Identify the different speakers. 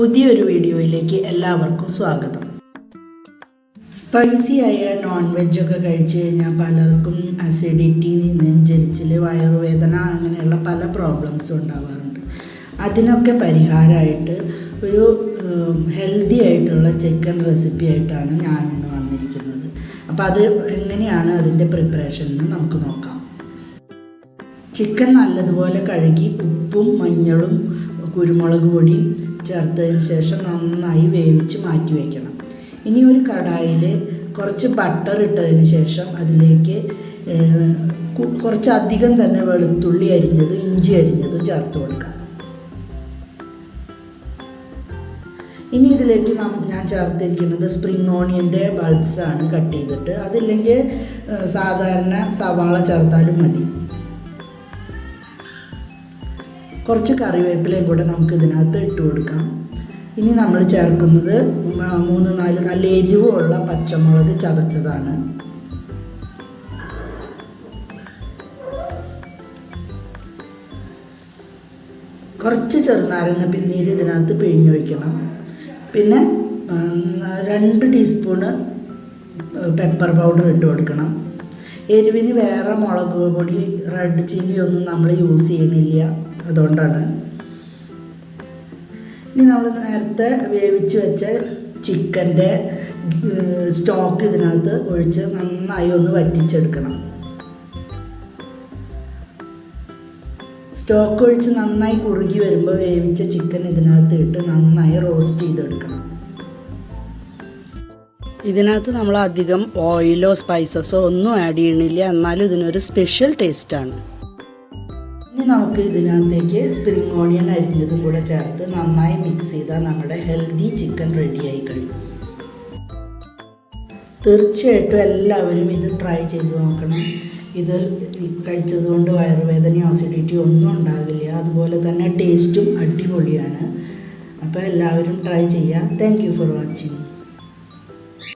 Speaker 1: പുതിയൊരു വീഡിയോയിലേക്ക് എല്ലാവർക്കും സ്വാഗതം. സ്പൈസി ആയ നോൺ വെജൊക്കെ കഴിച്ചു കഴിഞ്ഞാൽ പലർക്കും അസിഡിറ്റി നെഞ്ചരിച്ചിൽ വയറുവേദന അങ്ങനെയുള്ള പല പ്രോബ്ലംസും ഉണ്ടാവാറുണ്ട്. അതിനൊക്കെ പരിഹാരമായിട്ട് ഒരു ഹെൽത്തി ആയിട്ടുള്ള ചിക്കൻ റെസിപ്പി ആയിട്ടാണ് ഞാനിന്ന് വന്നിരിക്കുന്നത്. അപ്പോൾ അത് എങ്ങനെയാണ് അതിന്റെ പ്രിപ്പറേഷൻ എന്ന് നമുക്ക് നോക്കാം. ചിക്കൻ നല്ലതുപോലെ കഴുകി ഉപ്പും മഞ്ഞളും കുരുമുളക് പൊടിയും ചേർത്തതിന് ശേഷം നന്നായി വേവിച്ച് മാറ്റി വയ്ക്കണം ഇനി ഒരു കടായിൽ കുറച്ച് ബട്ടർ ഇട്ടതിന് ശേഷം അതിലേക്ക് കുറച്ചധികം തന്നെ വെളുത്തുള്ളി അരിഞ്ഞത് ഇഞ്ചി അരിഞ്ഞത് ചേർത്ത് കൊടുക്കാം. ഇനി ഇതിലേക്ക് ഞാൻ ചേർത്തിരിക്കുന്നത് സ്പ്രിംഗ് ഓണിയന്റെ ബൾബ്സാണ് കട്ട് ചെയ്തിട്ട്. അതില്ലെങ്കിൽ സാധാരണ സവാള ചേർത്താലും മതി. കുറച്ച് കറിവേപ്പിലയും കൂടെ നമുക്ക് ഇതിനകത്ത് ഇട്ട് കൊടുക്കാം. ഇനി നമ്മൾ ചേർക്കുന്നത് മൂന്ന് നാല് നല്ല എരിവുള്ള പച്ചമുളക് ചതച്ചതാണ്. കുറച്ച് ചെറുനാരങ്ങ പിന്നീര് ഇതിനകത്ത് പിഴിഞ്ഞൊഴിക്കണം. പിന്നെ രണ്ട് ടീസ്പൂണ് പെപ്പർ പൗഡർ ഇട്ട് കൊടുക്കണം. എരിവിന് വേറെ മുളക് പൊടി റെഡ് ചില്ലി ഒന്നും നമ്മൾ യൂസ് ചെയ്യണില്ല. അതുകൊണ്ടാണ്. ഇനി നമ്മൾ നേരത്തെ വേവിച്ച് വെച്ച ചിക്കന്റെ സ്റ്റോക്ക് ഇതിനകത്ത് ഒഴിച്ച് നന്നായി ഒന്ന് വറ്റിച്ചെടുക്കണം. സ്റ്റോക്ക് ഒഴിച്ച് നന്നായി കുറുകി വരുമ്പോൾ വേവിച്ച ചിക്കൻ ഇതിനകത്ത് ഇട്ട് നന്നായി റോസ്റ്റ് ചെയ്തെടുക്കണം. ഇതിനകത്ത് നമ്മൾ അധികം ഓയിലോ സ്പൈസസോ ഒന്നും ആഡ് ചെയ്യണില്ല. എന്നാലും ഇതിനൊരു സ്പെഷ്യൽ ടേസ്റ്റാണ് ഇനി നമുക്ക് ഇതിനകത്തേക്ക് സ്പ്രിംഗ് ഓണിയൻ അരിഞ്ഞതും കൂടെ ചേർത്ത് നന്നായി മിക്സ് ചെയ്താൽ നമ്മുടെ ഹെൽത്തി ചിക്കൻ റെഡിയായി കഴിഞ്ഞു തീർച്ചയായിട്ടും എല്ലാവരും ഇത് ട്രൈ ചെയ്ത് നോക്കണം. ഇത് കഴിച്ചത് കൊണ്ട് വയറുവേദനയോ അസിഡിറ്റിയോ ഒന്നും ഉണ്ടാകില്ല. അതുപോലെ തന്നെ ടേസ്റ്റും അടിപൊളിയാണ്. അപ്പോൾ എല്ലാവരും ട്രൈ ചെയ്യുക താങ്ക് ഫോർ വാച്ചിങ്